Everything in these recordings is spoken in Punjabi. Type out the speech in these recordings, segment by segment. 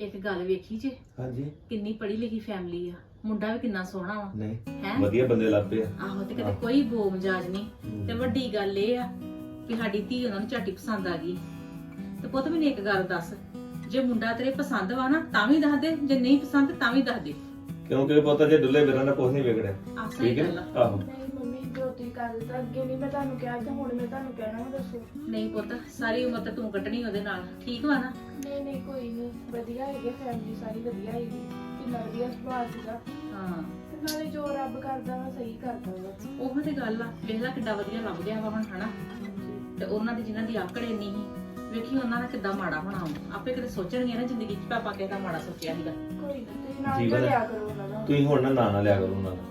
ਇੱਕ ਗੱਲ ਵੇਖੀ ਜੇ? ਹਾਂਜੀ। ਕਿੰਨੀ ਪੜ੍ਹੀ ਲਿਖੀ ਫੈਮਿਲੀ ਆ। ਮੁੰਡਾ ਵੀ ਕਿੰਨਾ ਸੋਹਣਾ ਵਾ। ਨਹੀਂ ਹੈ? ਵਧੀਆ ਬੰਦੇ ਲੱਭੇ ਆ। ਆਹੋ ਤੇ ਕਿਤੇ। ਕੋਈ ਬੋ ਮਜਾਜ ਨਹੀਂ। ਤੇ ਵੱਡੀ ਗੱਲ ਇਹ ਆ ਕਿ ਸਾਡੀ ਧੀ ਉਹਨਾਂ ਨੂੰ ਝਾਟੀ ਪਸੰਦ ਆ ਗਈ। ਤੇ ਪੁੱਤ ਮੈਨੂੰ ਇੱਕ ਗੱਲ ਦੱਸ। ਜੇ ਮੁੰਡਾ ਤੇਰੇ ਪਸੰਦ ਵਾ ਨਾ ਤਾਂ ਵੀ ਦੱਸ ਦੇ। ਜੇ ਨਹੀਂ ਪਸੰਦ ਤਾਂ ਵੀ ਦੱਸ ਦੇ। ਕਿਉਂਕਿ ਪਤਾ ਜੇ ਡੁੱਲੇ ਮੇਰਾ ਨਾ ਕੁਝ ਨਹੀਂ ਵਿਗੜਿਆ। ਸਹੀ ਠੀਕ ਹੈ ਗੱਲ ਆ। ਆਹੋ। ਤੁਸੀਂ ਕਰ ਦਿੱਤਾ। ਅੱਗੇ ਨਹੀਂ ਮੈਂ ਤੁਹਾਨੂੰ ਕਿਹਾ ਤੇ ਹੁਣ ਮੈਂ ਤੁਹਾਨੂੰ ਕਹਿਣਾ ਵਾ ਦੱਸੋ। ਨਹੀਂ ਪੁੱਤ ਸਾਰੀ ਉਮਰ ਤਾਂ ਤੂੰ ਕੱਟਣੀ ਉਹਦੇ ਨਾਲ। ਠੀਕ ਵਾ ਨਾ? ਨਹੀਂ ਨਹੀਂ ਕੋਈ ਨਹੀਂ। ਵਧੀਆ ਹੈਗੇ ਫੈਮਿਲੀ ਸਾਰੀ ਵਧੀਆ ਹੈਗੀ। ਕਿੰਨਾ ਵਧੀਆ ਸੁਭਾਅ ਸੀਗਾ। ਹਾਂ। ਤੇ ਨਾਲੇ ਜੋ ਰੱਬ ਕਰਦਾ ਵਾ ਸਹੀ ਕਰਦਾ ਵਾ। ਉਹ ਤੇ ਗੱਲ ਆ। ਵੇਖ ਲੈ ਕਿੱਡਾ ਵਧੀਆ ਲੱਭ ਗਿਆ ਵਾ ਹੁਣ ਹਨਾ? ਤੇ ਉਹਨਾਂ ਦੀ ਜਿਨ੍ਹਾਂ ਦੀ ਆਕੜ ਇੰਨੀ ਸੀ ਵੇਖੀ ਉਹਨਾਂ ਦਾ ਕਿੱਦਾਂ ਮਾੜਾ ਹੋਣਾ ਵਾ। ਆਪੇ ਕਦੇ ਸੋਚਣਗੇ ਨਾ ਜ਼ਿੰਦਗੀ 'ਚ ਪਾਪਾ ਕਿਹਦਾ ਮਾੜਾ ਸੋਚਿਆ ਸੀਗਾ। ਕੋਈ ਨਾ ਤੁਸੀਂ ਨਾਲ ਜੀਵਨ- ਲਿਆ ਕਰੋ ਉਹਨਾਂ ਦਾ ਤੁਸੀਂ ਹੁਣ ਨਾ ਨਾਂ ਨਾ ਲਿਆ ਕਰੋ ਉਹਨਾਂ ਦਾ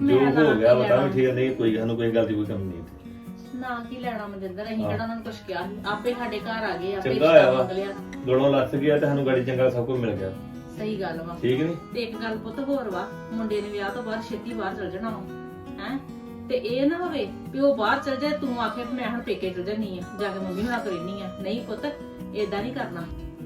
ਮੈਂ ਜੋ ਨਾਂ ਹੋ ਗਿਆ ਲੈਣਾ? ਵੀ ਠੀਕ ਨਹੀਂ ਕੋਈ ਸਾਨੂੰ ਕੋਈ ਗੱਲ ਦੀ ਕੋਈ ਕਮੀ ਨਹੀਂ ਇੱਥੇ। ਨਾ ਕੀ ਲੈਣਾ ਮਨਜਿੰਦਰ ਅਸੀਂ। ਕਿਹੜਾ ਉਹਨਾਂ ਨੂੰ ਕੁਝ ਕਿਹਾ ਸੀ ਆਪੇ ਸਾਡੇ ਘਰ ਆ ਗਏ ਆਪੇ ਚੰਗਾ ਰਿਸ਼ਤਾ ਹੋਇਆ ਵਾ। ਮੰਗ ਲਿਆ ਗਲੋਂ ਲੱਥ ਗਿਆ ਤੇ ਸਾਨੂੰ ਗਾੜੀ ਚੰਗਾ ਸਭ ਕੁਝ ਮਿਲ ਗਿਆ ਸਹੀ ਗੱਲ ਵਾ ਠੀਕ ਨਹੀਂ ਤੇ ਇੱਕ ਗੱਲ ਪੁੱਤ ਹੋਰ ਵਾ ਮੁੰਡੇ ਨੇ ਵਿਆਹ ਤੋਂ ਬਾਅਦ ਛੇਤੀ ਬਾਹਰ ਚਲ ਜਾਣਾ ਵਾ ਹੈ ਤੇ ਇਹ ਨਾ ਹੋਵੇ ਵੀ ਉਹ ਬਾਹਰ ਚਲ ਜਾਏ ਤੂੰ ਆਖੇ ਵੀ ਮੈਂ ਹੁਣ ਪੇਕੇ ਚਲ ਜਾਨੀ ਆ ਜਾ ਕੇ ਮੰਮੀ ਹੁਣਾਂ ਕੋਲ ਰਹਿਨੀ ਆ ਨਹੀਂ ਪੁੱਤ ਏਦਾਂ ਨਹੀਂ ਕਰਨਾ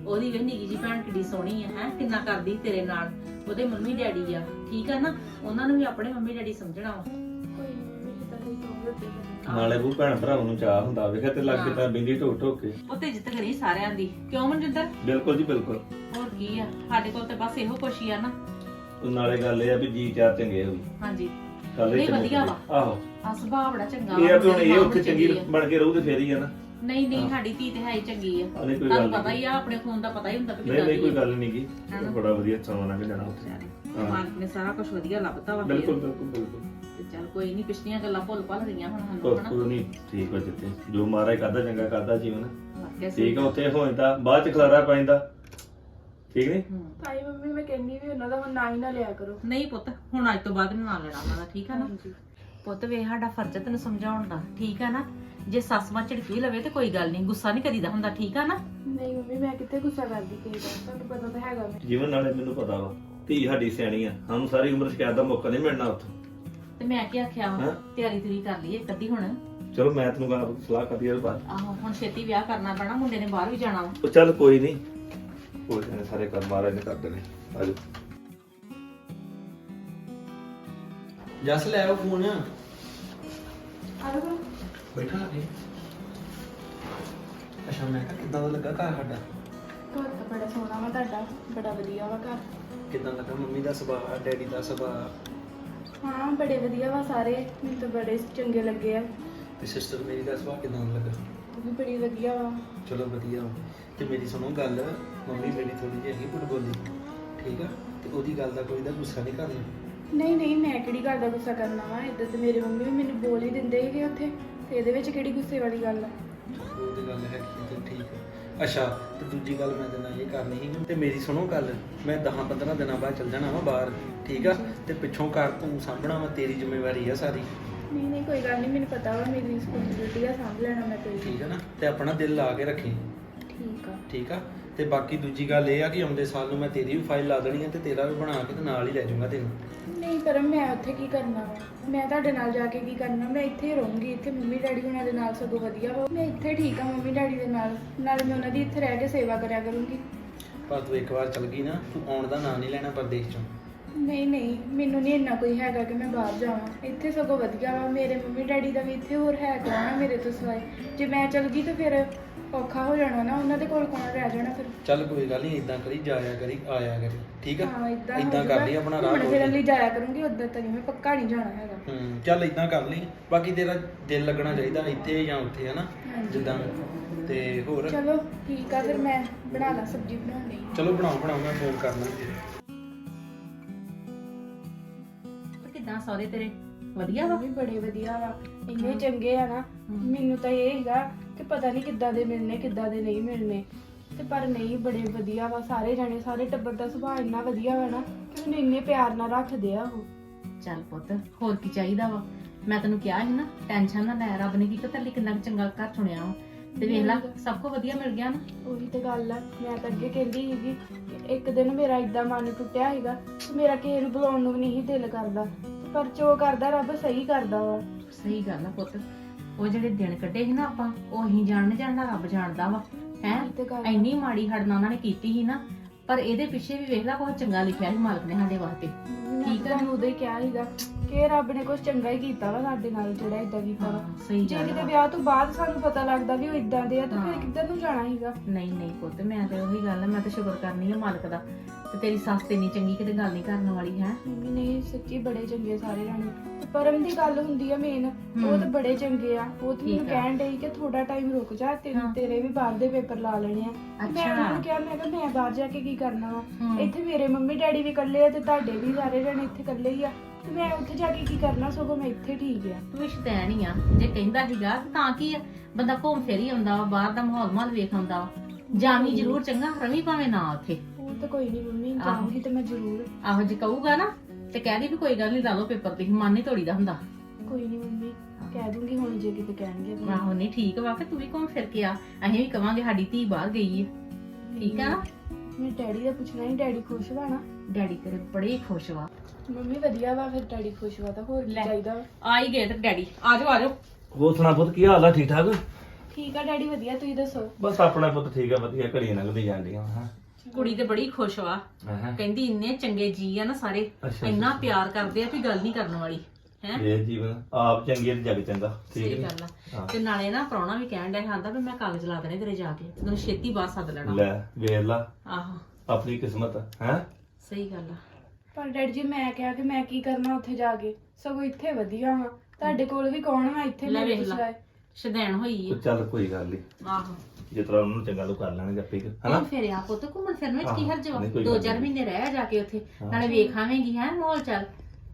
ਉਹਦੀ ਵੇ ਨਿੱਕੀ ਜੀ ਭੈਣ ਕਿੱਡੀ ਸੋਹਣੀ ਆ ਹੈ? ਕਿੰਨਾ ਕਰਦੀ ਤੇਰੇ ਨਾਲ? ਉਹਦੇ ਮੰਮੀ ਡੈਡੀ ਆ ਠੀਕ ਆ ਨਾ? ਉਹਨਾਂ ਨੂੰ ਵੀ ਆਪਣੇ ਮੰਮੀ ਡੈਡੀ ਸਮਝਣਾ ਵਾ। ਕੋਈ ਨਹੀਂ ਉੱਦਾਂ ਹੀ ਕਰਾਂਗੇ। ਨਾਲੇ ਉਹ ਭੈਣ ਭਰਾਵਾਂ ਨੂੰ ਚਾਹ ਹੁੰਦਾ ਵੇਖਿਆ ਤੇ ਲੱਗ ਹਾਂ। ਕਿਤਾ ਬਿੰਦੀ ਢੋਕ ਢੋਕ ਕੇ। ਉਹ ਤੇ ਇੱਜ਼ਤ ਕਰੀ ਸਾਰਿਆਂ ਦੀ। ਕਿਉਂ ਮਨਜਿੰਦਰ? ਬਿਲਕੁਲ ਜੀ ਬਿਲਕੁਲ। ਹੋਰ ਕੀ ਆ? ਸਾਡੇ ਕੋਲ ਤੇ ਬਸ ਇਹੋ ਕੁਛ ਹੀ ਆ ਨਾ। ਉਹ ਨਾਲੇ ਗੱਲ ਇਹ ਆ ਵੀ ਜੀ ਚਾਰ ਚੰਗੇ ਹੋਈ ਹਾਂਜੀ। ਨਹੀਂ, ਵਧੀਆ ਆਹੋ। ਆ ਸੁਭਾਅ ਬੜਾ ਚੰਗਾ ਇਹ ਆ ਵੀ ਹੁਣ ਇਹ ਉੱਥੇ ਚੰਗੀ। ਬਣ ਕੇ ਰਹੂ ਤੇ ਫੇਰ ਹੀ ਆ ਨਾ। ਨਹੀਂ ਨਹੀਂ। ਸਾਡੀ ਧੀ ਤੇ ਹੈ ਹੀ ਚੰਗੀ ਆ। ਤੁਹਾਨੂੰ ਪਤਾ ਹੀ ਆ ਆਪਣੇ ਖੂਨ ਦਾ ਪਤਾ ਹੀ ਹੁੰਦਾ ਨਹੀਂ ਨਹੀਂ ਕੋਈ ਕਿੱਦਾਂ ਗੱਲ ਨਹੀਂ ਗੀ ਹਨਾ? ਬੜਾ ਵਧੀਆ ਸਮਾਂ ਲੰਘ ਜਾਣਾ ਉੱਥੇ। ਦੀ। ਮਾਲਕ ਨੇ ਸਾਰਾ ਕੁਝ ਵਧੀਆ ਲੱਭਤਾ ਵਾ ਫਿਰ। ਬਿਲਕੁਲ ਬਿਲਕੁਲ। ਬਿਲਕੁਲ ਤੇ ਚੱਲ ਕੋਈ ਨਹੀਂ ਪਿਛਲੀਆਂ ਗੱਲਾਂ ਭੁੱਲ ਭੱਲ ਰਹੀਆਂ ਹੁਣ ਸਾਨੂੰ ਹਨਾ? ਕੋਈ ਨਹੀਂ ਠੀਕ ਹੋ ਜਿੱਤੇ ਜੋ ਮਹਾਰਾਜ ਕਰਦਾ ਚੰਗਾ ਕਰਦਾ ਜੀਵਨ। ਵਾਕਿਆ ਸਹੀ। ਠੀਕ ਆ ਉੱਥੇ ਹੋ ਜਾਂਦਾ ਬਾਅਦ ਚ ਖਲਾਰਾ ਪੈਂਦਾ ਠੀਕ ਨਹੀਂ? ਹੂੰ। ਤਾਈ ਮੰਮੀ ਮੈਂ ਕਹਿੰਨੀ ਵੀ ਉਹਨਾਂ ਦਾ ਹੁਣ ਨਾਂ ਹੀ ਨਾ ਲਿਆ ਕਰੋ। ਨਹੀਂ ਪੁੱਤ ਹੁਣ ਅੱਜ ਤੋਂ ਬਾਅਦ ਨੀ ਨਾਂ ਲੈਣਾ ਉਹਨਾਂ ਦਾ ਠੀਕ ਆ ਨਾ? ਪੁੱਤ ਵੇ ਸਾਡਾ ਫਰਜ਼ ਤੈਨੂੰ ਸਮਝਾਉਣ ਦਾ ਠੀਕ ਆ ਨਾ? ਜੇ ਸੱਸ ਮਾਂ ਝਿੜਕੀ ਲਵੇ ਤੇ ਕੋਈ ਗੱਲ ਨਹੀਂ ਗੁੱਸਾ ਨਹੀਂ ਕਰੀਦਾ ਹੁੰਦਾ ਠੀਕ ਆ ਨਾ? ਨਹੀਂ ਮੰਮੀ ਮੈਂ ਕਿੱਥੇ ਗੁੱਸਾ ਕਰਦੀ ਕਈ ਵਾਰ ਤੁਹਾਨੂੰ ਪਤਾ ਤਾਂ ਹੈਗਾ ਮੈਂ। ਜੀਵਨ ਨਾਲੇ ਮੈਨੂੰ ਪਤਾ ਵਾ ਧੀ ਸਾਡੀ ਸਿਆਣੀ ਆ ਸਾਨੂੰ ਸਾਰੀ ਉਮਰ ਸ਼ਿਕਾਇਤ ਦਾ ਮੌਕਾ ਨਹੀਂ ਮਿਲਣਾ ਉੱਥੇ। ਤੇ ਮੈਂ ਕੀ ਆਖਿਆ ਵਾ? ਹਾਂ। ਤਿਆਰੀ ਤੁਰੀ ਕਰ ਲਈਏ ਕਦੀ ਹੁਣ। ਚਲੋ ਮੈਂ ਤੈਨੂੰ ਗੱਲ ਸਲਾਹ ਕਰਦੀ ਆ ਬਾਅਦ। ਆਹੋ ਹੁਣ ਛੇਤੀ ਵਿਆਹ ਕਰਨਾ ਪੈਣਾ ਮੁੰਡੇ ਨੇ ਬਾਹਰ ਵੀ ਜਾਣਾ ਵਾ। ਉਹ ਚੱਲ ਕੋਈ ਨਹੀਂ। ਕੋਈ ਨਹੀਂ ਸਾਰੇ ਕੰਮ ਮਹਾਰਾਜ ਨੇ ਕਰ ਦੇਣੇ ਆਜੋ ਜਸ ਲੈ ਆਓ ਫੋਨ। ਆ ਲਓ ਬੈਠਾ ਆ ਅੱਛਾ ਮੈਂ ਕਿਹਾ ਕਿੱਦਾਂ ਦਾ ਲੱਗਾ ਘਰ ਸਾਡਾ? ਘਰ ਤਾਂ ਬੜਾ ਸੋਹਣਾ ਵਾ ਤੁਹਾਡਾ ਬੜਾ ਵਧੀਆ ਵਾ ਘਰ। ਕਿੱਦਾਂ ਲੱਗਾ ਮੰਮੀ ਦਾ ਸੁਭਾਅ ਡੈਡੀ ਦਾ ਸੁਭਾਅ? ਹਾਂ ਬੜੇ ਵਧੀਆ ਵਾ ਸਾਰੇ ਮੈਨੂੰ ਤਾਂ ਬੜੇ ਚੰਗੇ ਲੱਗੇ ਆ। ਤੇ ਸਿਸਟਰ ਮੇਰੀ ਦਾ ਸੁਭਾਅ ਕਿੱਦਾਂ ਦਾ ਲੱਗਾ? ਉਹ ਵੀ ਬੜੀ ਵਧੀਆ ਵਾ। ਚਲੋ ਵਧੀਆ ਵਾ। ਤੇ ਮੇਰੀ ਸੁਣੋ ਗੱਲ ਮੰਮੀ ਮੇਰੀ ਥੋੜੀ ਜਿਹੀ ਹੈਗੀ ਬੋਲੀ ਠੀਕ ਆ? ਤੇ ਉਹਦੀ ਗੱਲ ਦਾ ਕੋਈ ਦਾ ਗੁੱਸਾ ਨਹੀਂ ਕਰਨਾ। ਨਹੀਂ ਨਹੀਂ ਮੈਂ ਕਿਹੜੀ ਗੱਲ ਦਾ ਗੁੱਸਾ ਕਰਨਾ ਵਾ? ਇਦਾਂ ਤੇ ਮੇਰੇ ਮੰਮੀ ਵੀ ਮੈਨੂੰ ਬੋਲ ਹੀ ਦਿੰਦੇ ਸੀਗੇ ਉੱਥੇ। ਇਹਦੇ ਵਿੱਚ ਕਿਹੜੀ ਗੁੱਸੇ ਵਾਲੀ ਗੱਲ ਆ? ਉਹ ਤੇ ਗੱਲ ਹੈ ਤੇ ਠੀਕ ਆ। ਅੱਛਾ ਤੇ ਦੂਜੀ ਗੱਲ ਮੈਂ ਤੇਨਾਂ ਇਹ ਕਰਨੀ ਸੀ ਤੇ ਮੇਰੀ ਸੁਣੋ ਗੱਲ ਮੈਂ 10 15 ਦਿਨਾਂ ਬਾਅਦ ਚੱਲ ਜਾਣਾ ਵਾ ਬਾਹਰ ਠੀਕ ਆ? ਤੇ ਪਿੱਛੋਂ ਘਰ ਤੂੰ ਸਾਂਭਣਾ ਵਾ ਤੇਰੀ ਜ਼ਿੰਮੇਵਾਰੀ ਆ ਸਾਰੀ। ਨਹੀਂ ਨਹੀਂ ਕੋਈ ਗੱਲ ਨਹੀਂ ਮੈਨੂੰ ਪਤਾ ਵਾ ਮੇਰੀ ਰਿਸਪੌਂਸਿਬਿਲਟੀ ਆ ਸਾਂਭ ਲੈਣਾ ਮੈਂ ਕੋਈ ਠੀਕ ਆ ਨਾ? ਤੇ ਆਪਣਾ ਦਿਲ ਲਾ ਕੇ ਰੱਖੀ। ਠੀਕ ਆ। ਠੀਕ ਆ? ਤੇ ਬਾਕੀ ਦੂਜੀ ਗੱਲ ਇਹ ਆ ਕਿ ਆਉਂਦੇ ਸਾਲ ਨੂੰ ਮੈਂ ਤੇਰੀ ਵੀ ਫਾਈਲ ਲਾ ਦੇਣੀ ਆ ਤੇ ਤੇਰਾ ਵੀ ਬਣਾ ਕੇ ਤੇ ਨਾਲ ਹੀ ਲੈ ਜਾਊਂਗਾ ਤੈਨੂੰ। ਨਹੀਂ ਪਰ ਮੈਂ ਉੱਥੇ ਕੀ ਕਰਨਾ ਵਾ? ਮੈਂ ਤੁਹਾਡੇ ਨਾਲ ਜਾ ਕੇ ਕੀ ਕਰਨਾ? ਮੈਂ ਇੱਥੇ ਹੀ ਰਹੂੰਗੀ ਇੱਥੇ ਮੰਮੀ ਡੈਡੀ ਹੁਣਾਂ ਦੇ ਨਾਲ ਸਗੋਂ ਵਧੀਆ ਵਾ। ਮੈਂ ਇੱਥੇ ਠੀਕ ਆ ਮੰਮੀ ਡੈਡੀ ਦੇ ਨਾਲ। ਨਾਲ ਮੈਂ ਉਹਨਾਂ ਦੀ ਇੱਥੇ ਰਹਿ ਕੇ ਸੇਵਾ ਕਰਿਆ ਕਰੂੰਗੀ। ਪਰ ਤੂੰ ਇੱਕ ਵਾਰ ਚਲ ਗਈ ਨਾ ਤੂੰ ਆਉਣ ਦਾ ਨਾਂ ਨਹੀਂ ਲੈਣਾ ਪਰਦੇਸ਼ ਚੋਂ। ਨਹੀਂ ਨਹੀਂ ਮੈਨੂੰ ਨਹੀਂ ਇੰਨਾ ਕੋਈ ਹੈਗਾ ਕਿ ਮੈਂ ਬਾਹਰ ਜਾਵਾਂ। ਇੱਥੇ ਸਗੋਂ ਵਧੀਆ ਵਾ। ਮੇਰੇ ਮੰਮੀ ਡੈਡੀ ਦਾ ਵੀ ਇੱਥੇ ਹੋਰ ਹੈ ਕੌਣ ਆ ਮੇਰੇ ਤੋਂ ਸਿਵਾਏ? ਜੇ ਮੈਂ ਚਲ ਗਈ ਤਾਂ ਫਿਰ ਔਖਾ ਹੋ ਜਾਣਾ ਨਾ ਉਹਨਾਂ ਦੇ ਕੋਲ ਕੌਣ ਰਹਿ ਜਾਣਾ ਫਿਰ? ਚੱਲ ਕੋਈ ਗੱਲ ਨਹੀਂ ਇਦਾਂ ਕਰੀ ਜਾਇਆ ਕਰੀ ਆਇਆ ਕਰੀ ਠੀਕ ਆ? ਹਾਂ ਇਦਾਂ ਇਦਾਂ ਕਰ ਲਈ ਆਪਣਾ ਰਾਹ ਹੁਣ ਫਿਰ। ਲਈ ਜਾਇਆ ਕਰੂੰਗੀ ਉਦੋਂ ਤਾਂ ਨਹੀਂ ਮੈਂ ਪੱਕਾ ਨਹੀਂ ਜਾਣਾ ਹੈਗਾ। ਹੂੰ ਚੱਲ ਇਦਾਂ ਕਰ ਲਈ ਬਾਕੀ ਤੇਰਾ ਦਿਲ ਲੱਗਣਾ ਚਾਹੀਦਾ ਇੱਥੇ ਜਾਂ ਉੱਥੇ ਹਨਾ। ਜਿੱਦਾਂ ਤੇ ਹੋਰ? ਚਲੋ ਠੀਕ ਆ ਫਿਰ ਮੈਂ ਬਣਾ ਲਾ ਸਬਜ਼ੀ ਬਣਾਉਣ ਲਈ। ਚਲੋ ਬਣਾਓ ਬਣਾਓ ਮੈਂ ਫੋਨ ਕਰਨਾ। ਕਿਦਾਂ ਸਹੁਰੇ ਤੇਰੇ? ਵਧੀਆ ਵਾ। ਵੀ ਬੜੇ ਵਧੀਆ ਵਾ। ਇੰਨੇ ਚੰਗੇ ਆ ਨਾ ਮੈਨੂੰ ਤਾਂ ਇਹ ਹੈਗਾ ਕਿ ਪਤਾ ਨਹੀਂ ਕਿੱਦਾਂ ਦੇ ਮਿਲਨੇ ਕਿੱਦਾਂ ਦੇ ਨਹੀਂ ਮਿਲਨੇ। ਤੇ ਪਰ ਨਹੀਂ ਬੜੇ ਵਧੀਆ ਵਾ। ਸਾਰੇ ਜਾਣੇ ਸਾਰੇ ਟੱਬਰ ਦਾ ਸੁਭਾਅ ਇੰਨਾ ਵਧੀਆ ਵਾ ਨਾ ਕਿ ਮੈਨੂੰ ਇੰਨੇ ਪਿਆਰ ਨਾਲ ਰੱਖਦੇ ਆ ਉਹ। ਚੱਲ ਪੁੱਤ ਹੋਰ ਕੀ ਚਾਹੀਦਾ ਵਾ? ਮੈਂ ਤੈਨੂੰ ਕਿਹਾ ਸੀ ਨਾ ਟੈਨਸ਼ਨ ਨਾ ਲੈ। ਰੱਬ ਨੇ ਕੀ ਪਤਾ ਲਈ ਕਿੰਨਾ ਕੁ ਚੰਗਾ ਘਰ ਚੁਣਿਆ ਵਾ। ਤੇ ਵੇਖ ਲੈ ਸਭ ਕੁਝ ਵਧੀਆ ਮਿਲ ਗਿਆ ਨਾ। ਉਹੀ ਤੇ ਗੱਲ ਆ। ਮੈਂ ਤਾਂ ਅੱਗੇ ਕਹਿੰਦੀ ਸੀਗੀ ਕਿ ਇੱਕ ਦਿਨ ਮੇਰਾ ਇਦਾਂ ਮਨ ਟੁੱਟਿਆ ਸੀਗਾ ਕਿ ਮੇਰਾ ਕਿਸੇ ਨੂੰ ਬੁਲਾਉਣ ਨੂੰ ਵੀ ਨਹੀਂ ਦਿਲ ਕਰਦਾ। ਪਰ ਜੋ ਕਰਦਾ ਰੱਬ ਸਹੀ ਕਰਦਾ ਵਾ। ਸਹੀ ਗੱਲ ਆ ਪੁੱਤ। ਉਹ ਜਿਹੜੇ ਦਿਨ ਕੱਢੇ ਸੀ ਨਾ ਆਪਾਂ ਉਹ ਹੀ ਜਾਣਨੇ ਜਾਣਦਾ ਰੱਬ ਜਾਣਦਾ ਵਾ। ਹੈ? ਇਹ ਤੇ ਗੱਲ ਆ। ਇੰਨੀ ਮਾੜੀ ਹੜਨਾ ਉਹਨਾਂ ਨੇ ਕੀਤੀ ਸੀ ਨਾ ਪਰ ਇਹਦੇ ਪਿੱਛੇ ਵੀ ਵੇਖ ਲੈ ਕੁਝ ਚੰਗਾ ਲਿਖਿਆ ਸੀ ਮਾਲਕ ਨੇ ਸਾਡੇ ਵਾਸਤੇ। ਠੀਕ ਠੀਕ ਹੈ। ਤੁਹਾਨੂੰ ਉਦੋਂ ਹੀ ਕਿਹਾ ਸੀਗਾ ਕਿ ਰੱਬ ਨੇ ਕੁਝ ਚੰਗਾ ਹੀ ਕੀਤਾ ਵਾ ਸਾਡੇ ਨਾਲ ਜਿਹੜਾ ਇਦਾਂ ਕੀਤਾ ਵਾ ਸਹੀ ਜੇ ਗੱਲ ਕਿਤੇ ਵਾ। ਵਿਆਹ ਤੋਂ ਬਾਅਦ ਸਾਨੂੰ ਪਤਾ ਲੱਗਦਾ ਵੀ ਉਹ ਇਦਾਂ ਦੇ ਆ ਤਾਂ ਫਿਰ ਹਾਂ। ਕਿੱਧਰ ਨੂੰ ਜਾਣਾ ਸੀਗਾ ਨਹੀਂ ਨਹੀਂ ਪੁੱਤ ਮੈਂ ਤੇ ਉਹੀ ਗੱਲ ਆ, ਮੈਂ ਤਾਂ ਸ਼ੁਕਰ ਕਰਨੀ ਆ ਮਾਲਕ ਦਾ ਤੇ ਤੇਰੀ ਸੱਸ ਤੇ ਨਹੀਂ ਚੰਗੀ ਕਿਤੇ ਗੱਲ ਨਹੀਂ ਕਰਨ ਵਾਲੀ ਹੈ ਮੰਮੀ ਨਹੀਂ ਸੱਚੀ ਬੜੇ ਚੰਗੇ ਸਾਰੇ ਜਾਣੇ ਤੇ ਪਰਮ ਦੀ ਗੱਲ ਹੁੰਦੀ ਆ ਮੇਨ ਉਹ। ਤਾਂ ਬੜੇ ਚੰਗੇ ਆ ਉਹ ਤੇ ਮੈਨੂੰ ਠੀਕ ਆ। ਕਹਿਣ ਡਈ ਕਿ ਥੋੜਾ ਟਾਈਮ ਰੁਕ ਜਾ ਤੇ ਹਾਂ। ਤੇਰੇ ਵੀ ਬਾਹਰ ਦੇ ਪੇਪਰ ਲਾ ਲੈਣੇ ਆ ਤੇ ਮੈਂ ਅੱਛਾ। ਉਹਨਾਂ ਨੂੰ ਕਿਹਾ ਮੈਂ ਕਿਹਾ ਮੈਂ ਬਾਹਰ ਜਾ ਕੇ ਕੀ ਕਰਨਾ ਵਾ ਹਮ। ਇੱਥੇ ਮੇਰੇ ਮੰਮੀ ਡੈਡੀ ਵੀ ਇਕੱਲੇ ਆ ਤੇ ਤੁਹਾਡੇ ਵੀ ਸਾਰੇ ਜਣੇ ਇੱਥੇ ਇਕੱਲੇ ਹੀ ਆ ਤੇ ਮੈਂ ਉੱਥੇ ਜਾ ਕੇ ਕੀ ਕਰਨਾ ਸਗੋਂ ਮੈਂ ਇੱਥੇ ਠੀਕ ਆ। ਤੂੰ ਇਸ਼ਤੈਨ ਹੀ ਆ ਜੇ ਕਹਿੰਦਾ ਸੀਗਾ ਤੇ ਤਾਂ ਕੀ ਆ? ਬੰਦਾ ਘੁੰਮ ਫਿਰ ਹੀ ਆਉਂਦਾ ਵਾ ਬਾਹਰ ਦਾ ਮਾਹੌਲ ਮਾਹੌਲ ਵੇਖ ਆਉਂਦਾ ਵਾ। ਜਾਵੀਂ ਜ਼ਰੂਰ ਚੰਗਾ ਰਵੀ ਭਾਵੇਂ ਨਾ ਉੱਥੇ। ਉਹ ਤਾਂ ਕੋਈ ਨਹੀਂ ਮੰਮੀ। ਜਾਊਂਗੀ ਤੇ ਮੈਂ ਜ਼ਰੂਰ। ਆਹੋ ਜੇ ਕਹੂਗਾ ਨਾ ਤੇ ਕਹਿ ਦੀ ਵੀ ਕੋਈ ਗੱਲ ਨਹੀਂ ਲਾ ਲਓ ਪੇਪਰ ਦੀ ਮਨ ਨਹੀਂ ਤੋੜੀਦਾ ਹੁੰਦਾ। ਕੋਈ ਨਹੀਂ ਮੰਮੀ ਕਹਿ ਦੂੰਗੀ ਹੁਣ ਜੇ ਕਿਤੇ ਕਹਿਣਗੇ ਤਾਂ। ਆਹੋ ਨਹੀਂ ਠੀਕ ਵਾ ਕਿ ਤੂੰ ਵੀ ਘੁੰਮ ਫਿਰ ਕੇ ਆ। ਅਸੀਂ ਵੀ ਕਵਾਂਗੇ ਸਾਡੀ ਧੀ ਬਾਹਰ ਗਈ ਹੈ ਠੀਕ ਆ ਨਾ? ਮੈਂ ਡੈਡੀ ਦਾ ਪੁੱਛਣਾ ਹੀ ਡੈਡੀ ਖੁਸ਼ ਨਾ? ਡੈਡੀ ਤੇਰੇ ਬੜੇ ਹੀ ਖੁਸ਼ ਵਾ। ਮੰਮੀ ਵਧੀਆ ਵਾ ਫਿਰ ਡੈਡੀ ਖੁਸ਼ ਵਾ ਤਾਂ ਹੋਰ ਕੀ ਲੈ। ਚਾਹੀਦਾ? ਵਾ? ਆ ਹੀ ਗਏ ਤੇ ਡੈਡੀ। ਆ ਜਾਓ ਆ ਜਾਓ। ਹੋਰ ਸੁਣਾ ਪੁੱਤ ਕੀ ਹਾਲ ਆ ਠੀਕ ਠਾਕ? ਠੀਕ ਆ ਡੈਡੀ ਵਧੀਆ ਤੁਸੀਂ ਦੱਸੋ? ਬਸ ਆਪਣਾ ਪੁੱਤ ਠੀਕ ਆ ਵਧੀਆ ਘੜੀਆਂ ਲੰਘਦੀ ਜਾਂਦੀਆਂ ਹਾਂ। ਕੁੜੀ ਤੇ ਬੜੀ ਖੁਸ਼ ਵਾ। ਹਾਂ। ਕਹਿੰਦੀ ਇੰਨੇ ਚੰਗੇ ਜੀ ਆ ਨਾ ਸਾਰੇ ਅੱਛਾ। ਇੰਨਾ ਪਿਆਰ ਕਰਦੇ ਆ ਵੀ ਗੱਲ ਨਹੀਂ ਕਰਨ ਵਾਲੀ ਹੈ। ਇਹ ਜੀਵਨ ਆਪ ਚੰਗੀ ਤੇ ਜਗ ਚੰਗਾ ਠੀਕ ਸਹੀ? ਗੱਲ ਆ। ਹਾਂ। ਤੇ ਨਾਲੇ ਨਾ ਪ੍ਰਾਹੁਣਾ ਵੀ ਕਹਿਣ ਡਿਆ ਆਂਦਾ ਵੀ ਮੈਂ ਕਾਗਜ਼ ਲਾ ਦੇਣੇ ਤੇਰੇ ਜਾ ਕੇ ਤੈਨੂੰ ਛੇਤੀ ਬਾਹਰ ਸੱਦ ਲੈਣਾ। ਲੈ ਵੇਖ ਲਾ। ਆਹੋ। ਆਪਣੀ ਕਿਸਮਤ ਹੈ। ਸਹੀ ਗੱਲ ਆ। ਪਰ ਡੈਡੀ ਜੀ ਮੈਂ ਕਿਹਾ ਕਿ ਮੈਂ ਕੀ ਕਰਨਾ ਉੱਥੇ ਜਾ ਕੇ? ਸਗੋਂ ਇੱਥੇ ਵਧੀਆ ਵਾ। ਤੁਹਾਡੇ ਕੋਲ ਵੀ ਕੌਣ ਵਾ? ਇੱਥੇ ਲੈ ਵੇਖ ਲਾ। ਸ਼ਦੈਣ ਹੋਈ ਉਹ ਚੱਲ ਕੋਈ ਗੱਲ ਨਹੀਂ ਆਹੋ। ਜਿਸ ਤਰ੍ਹਾਂ ਉਹਨੂੰ ਚੰਗਾ ਲੋ ਕਰ ਲੈਣਗੇ ਆਪੇ ਕਿ, ਹਨਾ? ਘੁੰਮ ਫਿਰ ਆ ਪੁੱਤ ਘੁੰਮਣ ਫਿਰਨ ਵਿੱਚ ਕੀ ਆਹੋ, ਹਰਜ ਵਾ? ਨਹੀਂ ਕੋਈ ਦੋ ਚਾਰ ਨਹੀਂ। ਮਹੀਨੇ ਰਹਿ ਜਾ ਕੇ ਉੱਥੇ। ਹਾਂ। ਨਾਲੇ ਵੇਖ ਆਵੇਂਗੀ ਹੈ ਮਾਹੌਲ ਚੱਲ।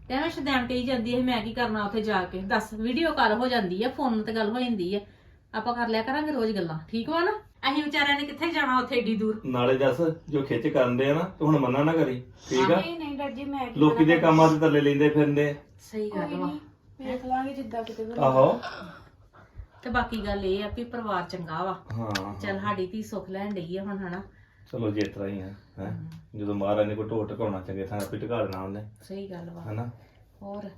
ਤੇ ਐਵੇਂ ਸ਼ਦੈਣ ਕਹੀ ਜਾਂਦੀ ਹੈ ਮੈਂ ਕੀ ਕਰਨਾ ਉੱਥੇ ਜਾ ਕੇ? ਦੱਸ ਵੀਡੀਓ ਕਾਲ ਹੋ ਜਾਂਦੀ ਹੈ ਫੋਨ ਤੇ ਗੱਲ ਹੋ ਜਾਂਦੀ ਹੈ ਆਪਾਂ ਕਰ ਲਿਆ ਕਰਾਂਗੇ ਰੋਜ਼ ਗੱਲਾਂ। ਠੀਕ ਵਾ ਨਾ? ਅਸੀਂ ਵਿਚਾਰਿਆਂ ਨੇ ਕਿੱਥੇ ਜਾਣਾ ਉੱਥੇ ਏਡੀ ਦੂਰ? ਨਾਲੇ ਦੱਸ ਜੋ ਖਿੱਚ ਕਰਦੇ ਆ ਨਾ ਤੂੰ ਹੁਣ ਮੰਨਾ ਨਾ ਕਰੀ ਠੀਕ ਆ? ਨਹੀਂ ਨਹੀਂ ਜੀ ਮੈਂ ਕੀ ਲੋਕੀ ਦੇ ਕੰਮਾਂ ਤੇ ਤਰਲੇ ਲੈਂਦੇ ਫਿਰਦੇ। ਆ। ਸਹੀ ਕਰਨਾ। ਗੱਲ ਵਾ। ਵੇਖ ਲਾਂਗੇ ਜਿੱਦਾਂ ਕਿਤੇ ਬਣਾ ਆਹੋ। ਤੇ ਬਾਕੀ ਗੱਲ ਇਹ ਆ ਵੀ ਪਰਿਵਾਰ ਚੰਗਾ ਵਾ। ਹਾਂ ਚੱਲ ਸਾਡੀ ਧੀ ਸੁੱਖ ਲੈਣ ਡਈ ਆ ਹੁਣ ਹਨਾ? ਚਲੋ ਜੇ ਤਰ੍ਹਾਂ ਹੀ ਆ ਹੈ? ਜਦੋਂ ਮਹਾਰਾਜ ਨੇ ਕੋਈ ਢੋਟ ਟਕਾਉਣਾ ਚੰਗੇ ਥਾਂ ਆਪੇ ਟਕਾ ਦੇਣਾ ਉਹਨੇ ਸਹੀ ਗੱਲ ਵਾ। ਹਨਾ? ਹੋਰ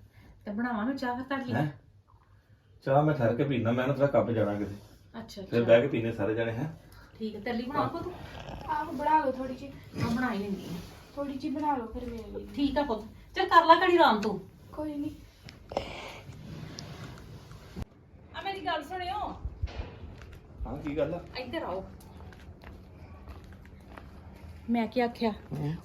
ਤੇ ਬਣਾਵਾਂ ਮੈਂ ਚਾਹ ਫਿਰ ਤੁਹਾਡੇ ਹੈ? ਲਈ ਚਾਹ ਮੈਂ ਠਹਿਰ ਕੇ ਪੀਣਾ ਮੈਂ ਨਾ ਤੇਰਾ ਕੱਪ ਜਾਣਾ ਕਿਤੇ। ਅੱਛਾ ਫਿਰ ਅੱਛਾ। ਬਹਿ ਕੇ ਪੀਨੇ ਸਾਰੇ ਜਣੇ ਹੈ? ਠੀਕ ਹੈ ਤੇਰੇ ਲਈ ਬਣਾਵਾਂ ਪੁੱਤ। ਆਹੋ ਬਣਾ ਲਓ ਥੋੜੀ ਜੀ ਮੈਂ ਬਣਾ ਹੀ ਲੈਂਦੀ ਹਾਂ। ਥੋੜੀ ਜੀ ਬਣਾ ਲਓ ਫਿਰ ਮੇਰੇ ਲਈ ਠੀਕ ਆ ਪੁੱਤ। ਚੱਲ ਕਰ ਲੈ ਘੜੀ ਆਰਾਮ ਤੂੰ। ਕੋਈ ਨਹੀਂ। ਆ ਮੇਰੀ ਗੱਲ ਸੁਣਿਓ। ਹਾਂ ਕੀ ਗੱਲ ਆ? ਇੱਧਰ ਆਓ। ਮੈਂ ਕੀ ਆਖਿਆ?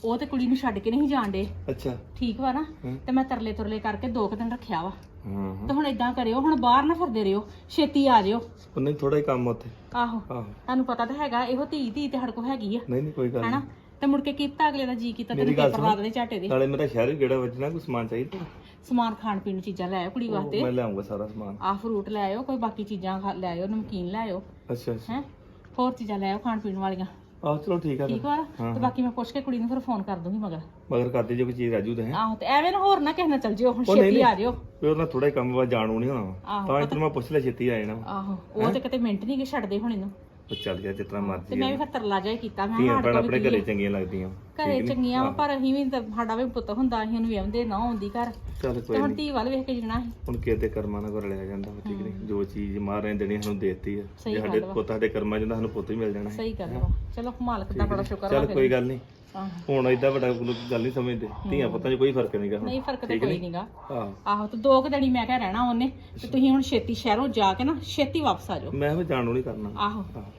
ਉਹ ਤੇ ਕੁੜੀ ਨੂੰ ਛੱਡ ਕੇ ਨਹੀਂ ਜਾਣਦੇ ਅੱਛਾ। ਠੀਕ ਵਾ ਨਾ। ਤੇ ਮੈਂ ਤਰਲੇ ਤੁਰਲੇ ਕਰਕੇ ਦੋ ਕੁ ਦਿਨ ਰੱਖਿਆ ਵਾ। ਹਾਂ ਤੇ ਹੁਣ ਇਦਾਂ ਕਰਿਓ ਹੁਣ ਬਾਹਰ ਨਾ ਫਿਰਦੇ ਰਿਓ ਛੇਤੀ ਆ ਜਿਓ। ਉਹ ਨਹੀਂ ਥੋੜਾ ਹੀ ਕੰਮ ਉੱਥੇ। ਆਹੋ। ਆਹੋ। ਤੁਹਾਨੂੰ ਪਤਾ ਤਾਂ ਹੈਗਾ ਇਹੋ ਧੀ ਧੀ ਤੇ ਹੜਕੋ ਹੈਗੀ ਆ। ਨਹੀਂ ਨਹੀਂ ਕੋਈ ਗੱਲ ਹੈਨਾ? ਨਹੀਂ। ਤੇ ਮੁੜ ਕੇ ਕੀਤਾ ਅਗਲੇ ਦਾ ਜੀ ਕੀਤਾ ਮੇਰੀ ਤੈਨੂੰ ਗੱਲ ਪੇਪਰ ਲਾ ਸੁਣ। ਦੇਣੇ ਝਾਟੇ ਦੇ। ਨਾਲੇ ਮੇਰਾ ਸ਼ਹਿਰ ਵੀ ਗੇੜਾ ਵੱਜਣਾ ਕੋਈ ਸਮਾਨ ਚਾਹੀਦਾ? ਸਮਾਨ ਖਾਣ ਪੀਣ ਨੂੰ ਚੀਜ਼ਾਂ ਲੈ ਆਇਓ ਕੁੜੀ ਉਹ ਵਾਸਤੇ। ਮੈਂ ਲਿਆਉਂਗਾ ਸਾਰਾ ਸਮਾਨ। ਆਹ ਫਰੂਟ ਲੈ ਆਇਓ ਕੋਈ ਬਾਕੀ ਚੀਜ਼ਾਂ ਖਾ- ਲੈ ਆਇਓ ਨਮਕੀਨ ਲੈ ਆਇਓ। ਅੱਛਾ ਅੱਛਾ। ਹੈ? ਹੋਰ ਚੀਜ਼ਾਂ ਲੈ ਆਇਓ ਖਾਣ ਪੀਣ ਵਾਲੀਆਂ। ਆਹ ਚਲੋ ਠੀਕ ਆ। ਠੀਕ ਵਾ? ਹਾਂ, ਤੇ ਬਾਕੀ ਮੈਂ ਪੁੱਛ ਕੇ ਕੁੜੀ ਨੂੰ ਫਿਰ ਫੋਨ ਕਰ ਦੂੰਗੀ ਮਗਰ ਮਗਰ ਕਰਦੇ ਜੋ ਕੋਈ ਚੀਜ਼ ਰਾਜੂ ਦੇ ਹੈ ਆਹੋ ਤੇ ਐਵੇਂ ਨਾ ਹੋਰ ਨਾ ਕਿਸੇ ਨਾਲ ਚੱਲ ਜਿਓ ਹੁਣ ਉਹ ਨਹੀਂ, ਛੇਤੀ ਨਹੀਂ। ਆ ਜਿਓ ਵੀ ਉਹਨਾਂ ਥੋੜਾ ਹੀ ਕੰਮ ਵਾ ਜਾਣੂ ਨਹੀਂ ਹੋਣਾ ਵਾ। ਆਹੋ, ਤਾਂ ਪਤਾ- ਇਤਨਾ ਮੈਂ ਪੁੱਛ ਲਿਆ ਛੇਤੀ ਆ ਜਾਣਾ ਵਾ। ਆਹੋ ਉਹ ਤੇ ਕਿਤੇ ਮਿੰਟ ਨਹੀਂ ਕਿ ਛੱਡਦੇ ਹੁਣ ਇਹਨੂੰ ਉਹ ਚੱਲ ਗਿਆ ਜਿਤਨਾ ਤੇ ਮਰਜ਼ੀ ਮੈਂ ਵੀ। ਫਿਰ ਤਰਲਾ ਜਾ ਹੀ ਕੀਤਾ। ਮੈਂ ਧੀਆਂ ਭੈਣਾਂ ਆਪਣੇ ਘਰੇ। ਚੰਗੀਆਂ ਲੱਗਦੀਆਂ। ਘਰੇ ਠੀਕ ਨੀ? ਚੰਗੀਆਂ ਵਾ। ਪਰ ਅਸੀਂ ਵੀ ਤਾਂ ਸਾਡਾ ਵੀ ਪੁੱਤ ਹੁੰਦਾ ਅਸੀਂ ਉਹਨੂੰ ਵਿਆਹੁੰਦੇ ਨਾ ਆਉਂਦੀ ਘਰ। ਚੱਲ ਤੇ ਕੋਈ ਹੁਣ ਨਹੀਂ ਧੀ ਵੱਲ ਵੇਖ ਕੇ ਜਣਾ ਸੀ। ਹੁਣ ਕਿਤੇ ਕਰਮਾਂ ਨਾਲ ਰਲਿਆ ਜਾਂਦਾ ਵਾ, ਠੀਕ ਨਹੀਂ ਜੋ ਚੀਜ਼ ਨੇ ਦੇਣੀ ਸਾਨੂੰ ਦੇਤੀ ਆ। ਸਹੀ ਜੇ ਸਾਡੇ ਗੱਲ ਵਾ। ਪੁੱਤ ਸਾਡੇ ਕਰਮਾਂ ਚ ਸਾਨੂੰ ਪੁੱਤ ਹੀ ਮਿਲ ਜਾਣਾ। ਸਹੀ ਗੱਲ ਵਾ। ਚਲੋ ਮਾਲਕ ਦਾ ਬੜਾ ਸ਼ੁਕਰ ਵਾ ਚੱਲ ਫਿਰ। ਕੋਈ ਗੱਲ ਨਹੀਂ ਆਹੋ। ਹੁਣ ਏਦਾਂ ਵੱਡਾ ਕੋਈ ਗੱਲ ਨਹੀਂ ਸਮਝਦੇ। ਧੀਆਂ ਪੁੱਤਾਂ 'ਚ ਕੋਈ ਫ਼ਰਕ ਨਹੀਂਗਾ ਹੁਣ। ਨਹੀਂ ਫ਼ਰਕ ਤੇ ਕੋਈ? ਨਹੀਂਗਾ। ਆਹੋ ਆਹੋ ਤੇ ਦੋ ਕੁ ਦਿਨ ਮੈਂ ਕਿਹਾ ਰਹਿਣਾ ਉਹਨੇ। ਤੇ ਤੁਸੀਂ ਹੁਣ ਛੇਤੀ ਸ਼ਹਿਰੋਂ ਜਾ ਕੇ ਨਾ ਛੇਤੀ ਵਾਪਸ ਆ ਜਾਓ। ਮੈਂ ਵੀ ਜਾਣੂ ਨਹੀਂ ਕਰਨਾ। ਆਹੋ। ਆਹੋ।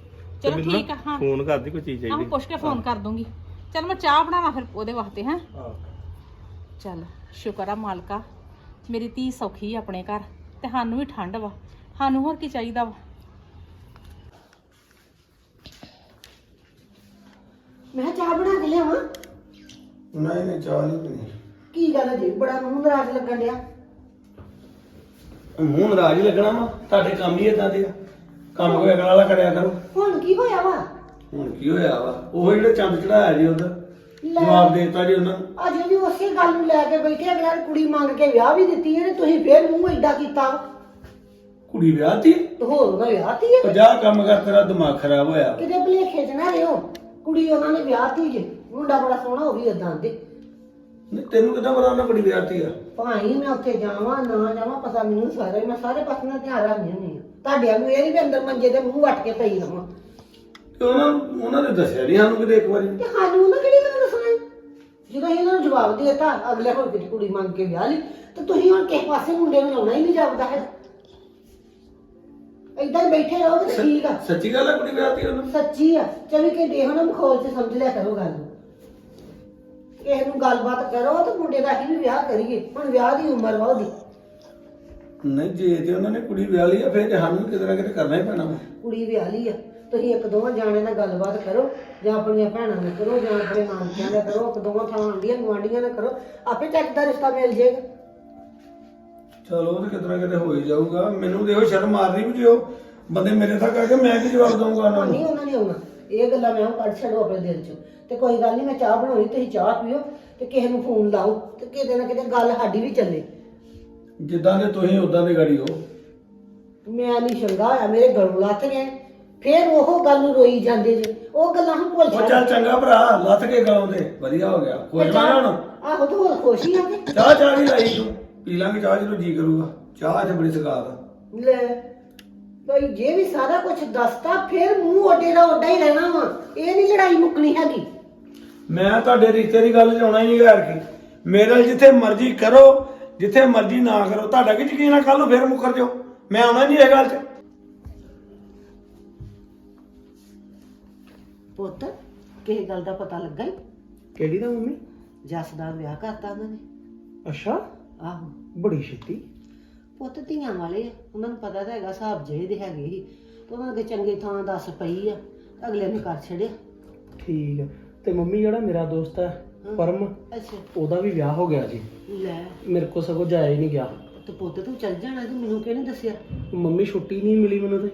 ਚਲੋ ਮੈਨੂੰ ਠੀਕ ਆ ਹਾਂ। ਫੋਨ ਕਰਦੀ ਕੋਈ ਚੀਜ਼ ਆਹੋ ਚਾਹੀਦੀ। ਪੁੱਛ ਕੇ ਫੋਨ ਕਰ ਦੂੰਗੀ। ਚਲ ਮੈਂ ਚਾਹ ਬਣਾਵਾਂ ਫਿਰ ਉਹਦੇ ਵਾਸਤੇ ਹੈ? ਆਹੋ। ਚੱਲ ਸ਼ੁਕਰ ਆ ਮਾਲਕਾ। ਮੇਰੀ ਧੀ ਸੌਖੀ ਆ ਆਪਣੇ ਘਰ ਤੇ ਸਾਨੂੰ ਵੀ ਠੰਡ ਵਾ। ਸਾਨੂੰ ਹੋਰ ਕੀ ਚਾਹੀਦਾ ਵਾ? ਮੈਂ ਕਿਹਾ ਚਾਹ ਬਣਾ ਕੇ ਲਿਆਵਾਂ? ਨਹੀਂ ਨਹੀਂ ਚਾਹ ਨਹੀਂ ਪੀਣੀ। ਕੀ ਗੱਲ ਹੈ ਜੀ? ਬੜਾ ਮੂੰਹ ਨਾਰਾਜ਼ ਲੱਗਣ ਡਿਆ। ਮੂੰਹ ਨਾਰਾਜ਼ ਹੀ ਲੱਗਣਾ ਵਾ। ਤੁਹਾਡੇ ਕੰਮ ਹੀ ਇਦਾਂ ਦੇ ਆ। ਕੰਮ ਕੋਈ ਅਗਲਾ ਵਾਲਾ ਕਰਿਆ ਕਰੋ। ਹੁਣ ਕੀ ਹੋਇਆ ਵਾ? ਹੁਣ ਕੀ ਹੋਇਆ ਵਾ? ਉਹ ਜਿਹੜੇ ਚੰਦ ਚੜਾਇਆ ਜੀ ਲੈ। ਜਵਾਬ ਦੇਤਾ ਜੀ ਉਹਨਾਂ ਨੂੰ। ਅਜੇ ਵੀ ਉਸੇ ਗੱਲ ਨੂੰ ਲੈ ਕੇ ਬੈਠੇ ਅਗਲਾ ਨੇ ਕੁੜੀ ਮੰਗ ਕੇ ਵਿਆਹ ਵੀ ਦਿੱਤੀ ਤੇ ਤੁਸੀਂ ਫੇਰ ਮੂੰਹ ਏਡਾ ਕੀਤਾ। ਕੁੜੀ ਵਿਆਹਤੀ ਤੇ? ਹੋਰ ਉਹਨਾਂ ਵਿਆਹਤੀ ਹੈ 50 ਕੰਮ ਕਰ ਤੇਰਾ ਦਿਮਾਗ ਖਰਾਬ ਹੋਇਆ ਕਿਤੇ ਭਲੇਖੇ ਚ ਨਾ ਰਿਓ ਕੁੜੀ ਉਹਨਾਂ ਨੇ ਵਿਆਹਤੀ ਜੇ। ਮੁੰਡਾ ਬੜਾ ਸੋਹਣਾ ਉਹ ਵੀ ਏਦਾਂ ਦੇ। ਨਹੀਂ ਤੈਨੂੰ ਕਿਦਾਂ ਪਤਾ ਉਹਨਾਂ ਕੁੜੀ ਵਿਆਹਤੀ ਆ? ਭਾਈ ਮੈਂ ਉੱਥੇ ਜਾਵਾਂ ਨਾ ਜਾਵਾਂ ਪਤਾ ਮੈਨੂੰ ਸਾਰਾ ਹੀ- ਮੈਂ ਸਾਰੇ ਪਾਸੇ ਦਾ ਧਿਆਨ ਰੱਖਦੀ ਹੁੰਦੀ ਹਾਂ ਤੁਹਾਡਿਆਂ ਨੂੰ ਇਹ ਨਹੀਂ ਵੀ ਅੰਦਰ ਮੰਜੇ ਤੇ ਮੂੰਹ ਵੱਟ ਕੇ ਪਈ ਰਹਾਂ ਤੇ ਉਹਨਾਂ ਨੂੰ ਉਹਨਾਂ ਨੇ ਦੱਸਿਆ ਨਹੀਂ ਸਾਨੂੰ ਕਿਤੇ ਇੱਕ ਵਾਰੀ। ਤੇ ਸਾਨੂੰ ਉਹਨਾਂ ਕਿਹੜੀ ਗੱਲ ਦੱਸਣਾ ਹੈ? ਜਦੋਂ ਅਸੀਂ ਇਹਨਾਂ ਨੂੰ ਜਵਾਬ ਦੇ ਦਿੱਤਾ ਅਗਲੇ ਹੁਣ ਕਿਤੇ ਕੁੜੀ ਮੰਗ ਕੇ ਵਿਆਹ ਲਈ ਤੇ ਤੁਸੀਂ ਹੁਣ ਕਿਸੇ ਪਾਸੇ ਮੁੰਡੇ ਨੂੰ ਲਾਉਣਾ ਹੀ ਨਹੀਂ ਜਾਪਦਾ ਹੈ ਏਦਾਂ ਹੀ ਬੈਠੇ ਰਹੋਗੇ ਤੇ ਠੀਕ ਆ। ਸੱਚੀ ਗੱਲ ਹੈ ਕੁੜੀ ਵਿਆਹਤੀ ਉਹਨਾਂ? ਸੱਚੀ ਆ। ਚਵੀ ਕੇ ਦੇਖੋ ਨਾ ਮਖੌਲ ਚ ਸਮਝ ਲਿਆ ਕਰੋ ਗੱਲ ਨੂੰ। ਕਿਸੇ ਨੂੰ ਗੱਲਬਾਤ ਕਰੋ ਤੇ ਮੁੰਡੇ ਦਾ ਹੀ ਵਿਆਹ ਕਰੀਏ। ਹੁਣ ਵਿਆਹ ਦੀ ਉਮਰ ਵਾ ਉਹਦੀ। ਨਹੀਂ ਜੇ ਤੇ ਉਹਨਾਂ ਨੇ ਕੁੜੀ ਵਿਆਹ ਲਈ ਆ ਫਿਰ ਤੇ ਸਾਨੂੰ ਕਿਤੇ ਨਾ ਕਿਤੇ ਕਰਨਾ ਹੀ ਪੈਣਾ ਵਾ। ਕੁੜੀ ਵਿਆਹ ਲਈ ਆ। ਤੁਸੀਂ ਇੱਕ ਦੋਵਾਂ ਜਾਣੇ ਨਾਲ ਗੱਲਬਾਤ ਕਰੋ ਜਾਂ ਆਪਣੀਆਂ ਭੈਣਾਂ ਨਾਲ ਕਰੋ ਜਾਂ ਆਪਣੇ ਨਾਨਕਿਆਂ ਨਾਲ ਕਰੋ ਇੱਕ ਦੋਵਾਂ ਥਾਂ ਆਂਡੀਆਂ ਗੁਆਂਢੀਆਂ ਨਾਲ ਕਰੋ ਆਪੇ ਚੱਕ ਦਾ ਰਿਸ਼ਤਾ ਮਿਲ ਜਾਏਗਾ। ਚਲੋ ਉਹ ਤੇ ਕਿਤੇ ਨਾ ਕਿਤੇ ਹੋ ਹੀ ਜਾਊਗਾ। ਮੈਨੂੰ ਦੇਖੋ ਸ਼ਰਮ ਮਾਰਨੀ ਵੀ ਜਿਓ ਬੰਦੇ ਮੇਰੇ ਤੱਕ ਆ ਕੇ ਮੈਂ ਕੀ ਜਵਾਬ ਦਊਂਗਾ ਉਹਨਾਂ ਨੂੰ? ਨਹੀਂ ਉਹਨਾਂ ਨੇ ਆਉਣਾ। ਇਹ ਗੱਲਾਂ ਮੈਂ ਹੁਣ ਕੱਢ ਛੱਡੋ ਆਪਣੇ ਦਿਲ ਚੋਂ। ਤੇ ਕੋਈ ਗੱਲ ਨਹੀਂ ਮੈਂ ਚਾਹ ਬਣਾਉਣੀ ਤੁਸੀਂ ਚਾਹ ਪੀਓ ਤੇ ਕਿਸੇ ਨੂੰ ਫੋਨ ਲਾਓ ਤੇ ਕਿਤੇ ਨਾ ਕਿਤੇ ਗੱਲ ਸਾਡੀ ਵੀ ਚੱਲੇ। ਜਿੱਦਾਂ ਦੇ ਤੁਸੀਂ ਉਦਾਂ ਦੇ ਗਾੜੀ ਹੋ। ਮੈਂ ਨਹੀਂ ਸ਼ੰਗਾ ਹੋਇਆ ਮੇਰੇ ਗਲੋਂ ਲੱਥ ਗਏ ਫੇਰ ਉਹ ਗੱਲ ਨੂੰ ਰੋਈ ਜਾਂਦੇ ਜੀ। ਉਹ ਗੱਲਾਂ ਹੁਣ ਭੁੱਲ ਉਹ ਚੱਲ ਚੰਗਾ ਭਰਾ ਲੱਥ ਕੇ ਗਲੋਂ ਦੇ ਵਧੀਆ ਹੋ ਗਿਆ। ਖੁਸ਼ ਬਣਾ ਹੁਣ? ਆਹੋ ਤੇ ਹੋਰ ਖੁਸ਼ੀ ਆ ਕਿ? ਚਾਹ ਚਾਹ ਵੀ ਲਾਈ ਤੂੰ। ਪੀ ਲਾਂਗੇ ਚਾਹ ਜਦੋਂ ਜੀ ਕਰੂਗਾ। ਚਾਹ ਤੇ ਬੜੀ ਸਗਾਤ ਆ। ਲੈ ਕੋਈ ਜੇ ਵੀ ਸਾਰਾ ਕੁਝ ਦੱਸਤਾ ਫਿਰ ਮੂੰਹ ਓਡੇ ਦਾ ਓਡਾ ਹੀ ਰਹਿਣਾ ਵਾ। ਇਹ ਨਹੀਂ ਲੜਾਈ ਮੁੱਕਣੀ ਹੈਗੀ। ਮੈਂ ਤੁਹਾਡੇ ਰਿਸ਼ਤੇ ਦੀ ਗੱਲ ਜਾਉਣਾ ਹੀ ਨਹੀਂ ਘਰ ਕੀ। ਮੇਰੇ ਨਾਲ ਜਿੱਥੇ ਮਰਜ਼ੀ ਕਰੋ ਜਿੱਥੇ ਮਰਜ਼ੀ ਨਾ ਕਰੋ ਤੁਹਾਡਾ ਕੀ ਯਕੀਨ ਆ ਕੱਲ ਨੂੰ ਫੇਰ ਮੁੱਕਰ ਜਾਓ। ਮੈਂ ਆਉਣਾ ਨਹੀਂ ਇਹ ਗੱਲ 'ਚ। ਪੁੱਤ ਕਿਸੇ ਗੱਲ ਦਾ ਪਤਾ ਲੱਗਾ ਹੀ ਕਿਹੜੀ ਦਾ ਮੰਮੀ? ਜੱਸ ਦਾ ਵਿਆਹ ਕਰਤਾ ਉਹਨਾਂ ਨੇ। ਅੱਛਾ। ਆਹੋ। ਬੜੀ ਛੇਤੀ। ਪੁੱਤ ਧੀਆਂ ਵਾਲੇ ਆ। ਉਹਨਾਂ ਨੂੰ ਪਤਾ ਤਾਂ ਹੈਗਾ ਹਿਸਾਬ ਜਿਹੇ ਦੇ ਹੈਗੇ ਸੀ। ਤੇ ਉਹਨਾਂ ਦੇ ਚੰਗੇ ਥਾਂ ਦੱਸ ਪਈ ਆ। ਅਗਲੇ ਨੇ ਕਰ ਛੜਿਆ ਠੀਕ ਹੈ ਤੇ ਮੰਮੀ ਜਿਹੜਾ ਮੇਰਾ ਦੋਸਤ ਹੈ ਪਰਮ ਅੱਛਾ। ਉਹਦਾ ਵੀ ਵਿਆਹ ਹੋ ਗਿਆ ਜੀ। ਲੈ। ਮੇਰੇ ਕੋ ਸਗੋਂ ਜਾਇਆ ਹੀ ਨਹੀਂ ਗਿਆ। ਤੇ ਪੁੱਤ ਤੂੰ ਚੱਲ ਜਾਣਾ ਤੂੰ ਮੈਨੂੰ ਕਿਹਨੇ ਦੱਸਿਆ? ਮੰਮੀ ਛੁੱਟੀ ਨਹੀਂ ਮਿਲੀ ਮੈਨੂੰ ਤੇ।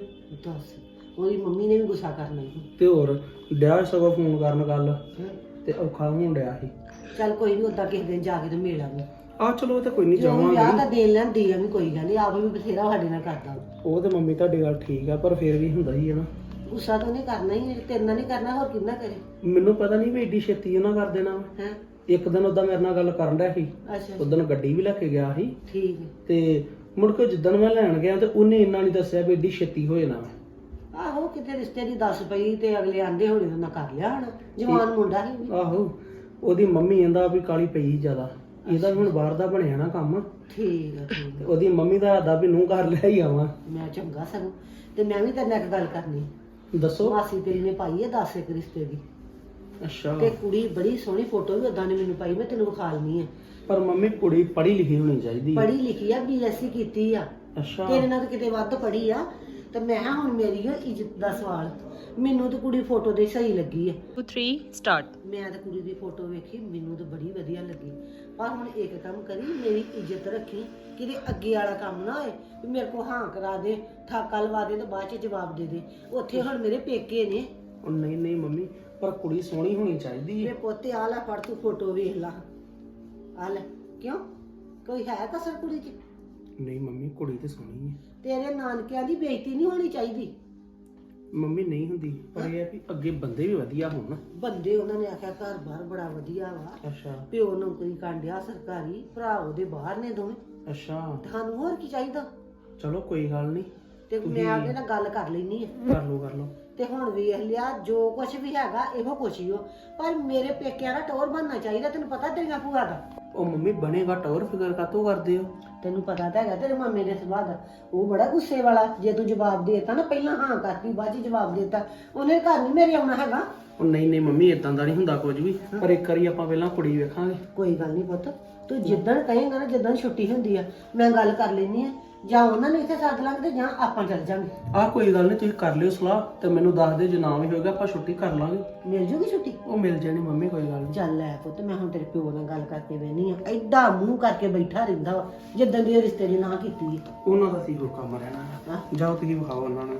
ਦੱਸ। ਉਹਦੀ ਮੰਮੀ ਨੇ ਵੀ ਗੁੱਸਾ ਕਰਨਾ ਸੀ ਤੇ ਹੋਰ ਡਿਆ ਸਗੋਂ ਫੋਨ ਕਰਨ ਗੱਲ। ਹੈਂ। ਤੇ ਔਖਾ ਹੋਣ ਡਿਆ ਸੀ। ਚੱਲ ਕੋਈ ਨਹੀਂ ਉਦਾਂ ਕਿਸੇ ਦਿਨ ਜਾ ਕੇ ਤੇ ਮਿਲ ਆਵਾਂਗੇ ਆ ਚਲੋ ਤੇ ਕੋਈ ਨਹੀਂ ਜੋ ਵਿਆਹ ਜਾਵਾਂਗੇ। ਦਾ ਦੇਣ ਲੈਣ ਦੇ ਆ ਵੀ ਕੋਈ ਗੱਲ ਨਹੀਂ ਆਪ ਵੀ ਬਥੇਰਾ ਸਾਡੇ ਨਾਲ ਕਰਦਾ। ਉਹ ਤੇ ਮੰਮੀ ਤੁਹਾਡੀ ਗੱਲ ਠੀਕ ਆ ਪਰ ਫਿਰ ਵੀ ਹੁੰਦਾ ਹੀ ਹੈ ਨਾ। ਗੁੱਸਾ ਤਾਂ ਉਹਨੇ ਕਰਨਾ ਹੀ ਹੈ, ਤੇਰੇ ਨਾਲ ਨਹੀਂ ਕਰਨਾ ਹੋਰ ਕਿੰਨਾ ਕਰੇ? ਮੈਨੂੰ ਪਤਾ ਨਹੀਂ ਵੀ ਏਡੀ ਛੇਤੀ ਉਹਨਾਂ ਕਰ ਦੇਣਾ ਵਾ। ਹੈ? ਇੱਕ ਦਿਨ ਉਦਾਂ ਮੇਰੇ ਨਾਲ ਗੱਲ ਕਰਨ ਡਿਆ ਸੀ। ਅੱਛਾ। ਉਦੋਂ ਗੱਡੀ ਵੀ ਲੈ ਕੇ ਗਿਆ ਸੀ। ਠੀਕ ਹੈ। ਤੇ ਮੁੜ ਕੇ ਜਿੱਦਣ ਮੈਂ ਲੈਣ ਗਿਆ ਤੇ ਉਹਨੇ ਇੰਨਾ ਨਹੀਂ ਦੱਸਿਆ ਵੀ ਏਡੀ ਛੇਤੀ ਹੋ ਜਾਣਾ ਵਾ। ਆਹੋ ਕਿਤੇ ਰਿਸ਼ਤੇ ਦੀ ਦੱਸ ਪਈ ਤੇ ਅਗਲੇ ਆਂਦੇ ਹੋਣੇ ਮੈਂ ਕਰ ਲਿਆ ਹਣ। ਜਵਾਨ ਮੁੰਡਾ ਸੀ। ਵੀ। ਆਹੋ ਉਹਦੀ ਮੰਮੀ ਕਹਿੰਦਾ ਵੀ ਕਾਲੀ ਪਈ ਜ਼ਿਆਦਾ। ਇਹਦਾ ਵੀ ਹੁਣ ਬਾਹਰ ਦਾ ਬਣਿਆ ਨਾ ਕੰਮ। ਠੀਕ ਹੈ ਠੀਕ ਤੇ ਉਹਦੀ ਮੰਮੀ ਦਾ ਆਦਾ ਵੀ ਨੂੰ ਘਰ ਲੈ ਹੀ ਆਵਾਂ। ਮੈਂ ਚੰਗਾ ਸਗੋਂ। ਤੇ ਮੈਂ ਵੀ ਤੇਰੇ ਨਾਲ ਇੱਕ ਗੱਲ ਕਰਨੀ। ਦੱਸੋ। ਮਾਸੀ ਤੇਰੀ ਨੇ ਪਾਈ ਹੈ 10 ਇੱਕ ਰਿਸ਼ਤੇ ਦੀ। ਅੱਛਾ। ਤੇ ਕੁੜੀ ਬੜੀ ਸੋਹਣੀ ਫੋਟੋ ਵੀ ਉਦਾਂ ਨੇ ਮੈਨੂੰ ਪਾਈ ਮੈਂ ਤੈਨੂੰ ਵਿਖਾ ਲਣੀ ਹੈ। ਪਰ ਮੰਮੀ ਕੁੜੀ ਪੜ੍ਹੀ ਲਿਖੀ ਹੋਣੀ ਚਾਹੀਦੀ ਹੈ। ਪੜ੍ਹੀ ਲਿਖੀ ਆ ਬੀਐਸਸੀ ਕੀਤੀ ਆ। ਅੱਛਾ। ਤੇਰੇ ਨਾਲ ਤਾਂ ਕਿਤੇ ਵੱਧ ਪੜ੍ਹੀ ਆ। ਤੇ ਮੈਂ ਕਿਹਾ ਹੁਣ ਮੇਰੀ ਓ ਇੱਜ਼ਤ ਦਾ ਸਵਾਲ। ਮੈਨੂੰ ਤਾਂ ਕੁੜੀ ਫੋਟੋ ਦੇ ਸਹੀ ਲੱਗੀ ਆ। 2 3 ਸਟਾਰਟ ਮੈਂ ਤਾਂ ਕੁੜੀ ਦੀ ਫੋਟੋ ਵੇਖੀ ਮੈਨੂੰ ਤਾਂ ਬੜੀ ਵਧੀਆ ਲੱਗੀ। ਪਰ ਹੁਣ ਇੱਕ ਕੰਮ ਕਰੀ ਮੇਰੀ ਇੱਜ਼ਤ ਰੱਖੀ ਕਿਤੇ ਅੱਗੇ ਵਾਲਾ ਕੰਮ ਨਾ ਹੋਏ ਵੀ ਮੇਰੇ ਕੋ ਹਾਂ ਕਰਾ ਦੇ ਠਾਕਾ ਲਵਾ ਦੇ ਤੇ ਬਾਅਦ ਚ ਜਵਾਬ ਦੇ ਦੇ। ਉੱਥੇ ਹੁਣ ਮੇਰੇ ਪੇਕੇ ਨੇ। ਉਹ ਨਹੀਂ ਨਹੀਂ ਮੰਮੀ ਪਰ ਕੁੜੀ ਸੋਹਣੀ ਹੋਣੀ ਚਾਹੀਦੀ ਮੇਰੇ ਹੈ ਪੋਤੇ ਆ ਲੈ ਫੜ ਤੂੰ ਫੋਟੋ ਵੇਖ ਲਾ। ਆ ਲੈ ਕਿਉਂ? ਕੋਈ ਹੈ ਕਸਰ ਕੁੜੀ ਚ? ਨਹੀਂ ਮੰਮੀ ਕੁੜੀ ਤੇ ਸੋਹਣੀ ਹੈ ਤੇਰੇ ਨਾਨਕਿਆਂ ਦੀ ਬੇਇੱਜ਼ਤੀ ਨਹੀਂ ਹੋਣੀ ਚਾਹੀਦੀ? ਮੰਮੀ ਨਹੀਂ ਹੁੰਦੀ। ਪਰ ਇਹ ਹੈ ਵੀ ਅੱਗੇ ਬੰਦੇ ਵੀ ਵਧੀਆ ਹੋਣ। ਬੰਦੇ ਉਹਨਾਂ ਨੇ ਆਖਿਆ ਘਰ ਬਾਹਰ ਬੜਾ ਵਧੀਆ ਵਾ। ਅੱਛਾ। ਪਿਓ ਨੌਕਰੀ ਕਾਂਡਿਆ ਸਰਕਾਰੀ ਭਰਾ ਉਹਦੇ ਬਾਹਰ ਨੇ ਦੋਵੇਂ। ਅੱਛਾ। ਤੁਹਾਨੂੰ ਹੋਰ ਕੀ ਚਾਹੀਦਾ? ਚਲੋ ਕੋਈ ਗੱਲ ਨਹੀਂ। ਤੇ ਮੈਂ ਉਹਦੇ ਨਾਲ ਗੱਲ ਕਰ ਲੈਣੀ ਹੈ ਕਰ ਲਓ ਕਰ ਲਓ। ਤੇ ਹੁਣ ਵੇਖ ਲਿਆ ਜੋ ਕੁਝ ਵੀ ਹੈਗਾ ਇਹੋ ਕੁਛ ਹੀ ਹੋ ਪਰ ਮੇਰੇ ਪੇਕਿਆਂ ਦਾ ਟੋਰ ਬਣਨਾ ਚਾਹੀਦਾ ਤੈਨੂੰ ਪਤਾ ਤੇਰੀਆਂ ਭੂਆ ਦਾ? ਉਹ ਮੰਮੀ ਬਣੇਗਾ ਟੌਰ ਫਿਕਰ ਕਾਤੋਂ ਕਰਦੇ ਹੋ? ਤੈਨੂੰ ਪਤਾ ਤਾਂ ਹੈਗਾ ਤੇਰੇ ਮਾਮੇ ਦੇ ਸੁਭਾਅ ਦਾ। ਉਹ ਬੜਾ ਗੁੱਸੇ ਵਾਲਾ ਜੇ ਤੂੰ ਜਵਾਬ ਦੇਤਾ ਨਾ ਪਹਿਲਾਂ ਹਾਂ ਕਰਤੀ ਬਾਅਦ ਚ ਜਵਾਬ ਦੇਤਾ। ਉਹਨੇ ਘਰ ਨਹੀਂ ਮੇਰੇ ਆਉਣਾ ਹੈਗਾ। ਉਹ ਨਹੀਂ ਨਹੀਂ ਮੰਮੀ ਇਦਾਂ ਦਾ ਨਹੀਂ ਹੁੰਦਾ ਕੁਝ ਵੀ। ਪਰ ਇੱਕ ਵਾਰੀ ਆਪਾਂ ਪਹਿਲਾਂ ਕੁੜੀ ਵੇਖਾਂਗੇ। ਕੋਈ ਗੱਲ ਨਹੀਂ ਪੁੱਤ ਤੂੰ ਜਿੱਦਣ ਕਹੇਂਗਾ ਨਾ ਜਿੱਦਣ ਛੁੱਟੀ ਹੁੰਦੀ ਆ ਮੈਂ ਗੱਲ ਕਰ ਲੈਣੀ ਆ। ਜਾਂ ਉਹਨਾਂ ਨੂੰ ਇੱਥੇ ਸੱਦ ਲਾਂਗੇ ਤੇ ਜਾਂ ਆਪਾਂ ਚੱਲ ਜਾਾਂਗੇ। ਆਹ ਕੋਈ ਗੱਲ ਨਹੀਂ ਤੁਸੀਂ ਕਰ ਲਿਓ ਸਲਾਹ ਤੇ ਮੈਨੂੰ ਦੱਸ ਦਿਓ ਜੇ ਨਾ ਵੀ ਹੋਏਗਾ ਆਪਾਂ ਛੁੱਟੀ ਕਰ ਲਾਂਗੇ। ਮਿਲ ਜੂਗੀ ਛੁੱਟੀ? ਉਹ ਮਿਲ ਜਾਣੀ ਮੰਮੀ ਕੋਈ ਗੱਲ ਨਹੀਂ। ਚੱਲ ਲੈ ਪੁੱਤ ਮੈਂ ਹੁਣ ਤੇਰੇ ਪਿਓ ਨਾਲ ਗੱਲ ਕਰਕੇ ਵੇਨੀ ਆ। ਐਡਾ ਮੂੰਹ ਕਰਕੇ ਬੈਠਾ ਰਹਿੰਦਾ ਵਾ ਜਿੱਦਾਂ ਦੀ ਇਹ ਰਿਸ਼ਤੇ ਦੀ ਨਾ ਕੀਤੀ ਹੈ ਉਹਨਾਂ ਦਾ ਸੀ ਹੋਰ ਕੰਮ ਰਹਿਣਾ ਹਾਂ। ਜਾਓ ਤੁਸੀਂ ਵਿਖਾਓ ਉਹਨਾਂ ਨੂੰ।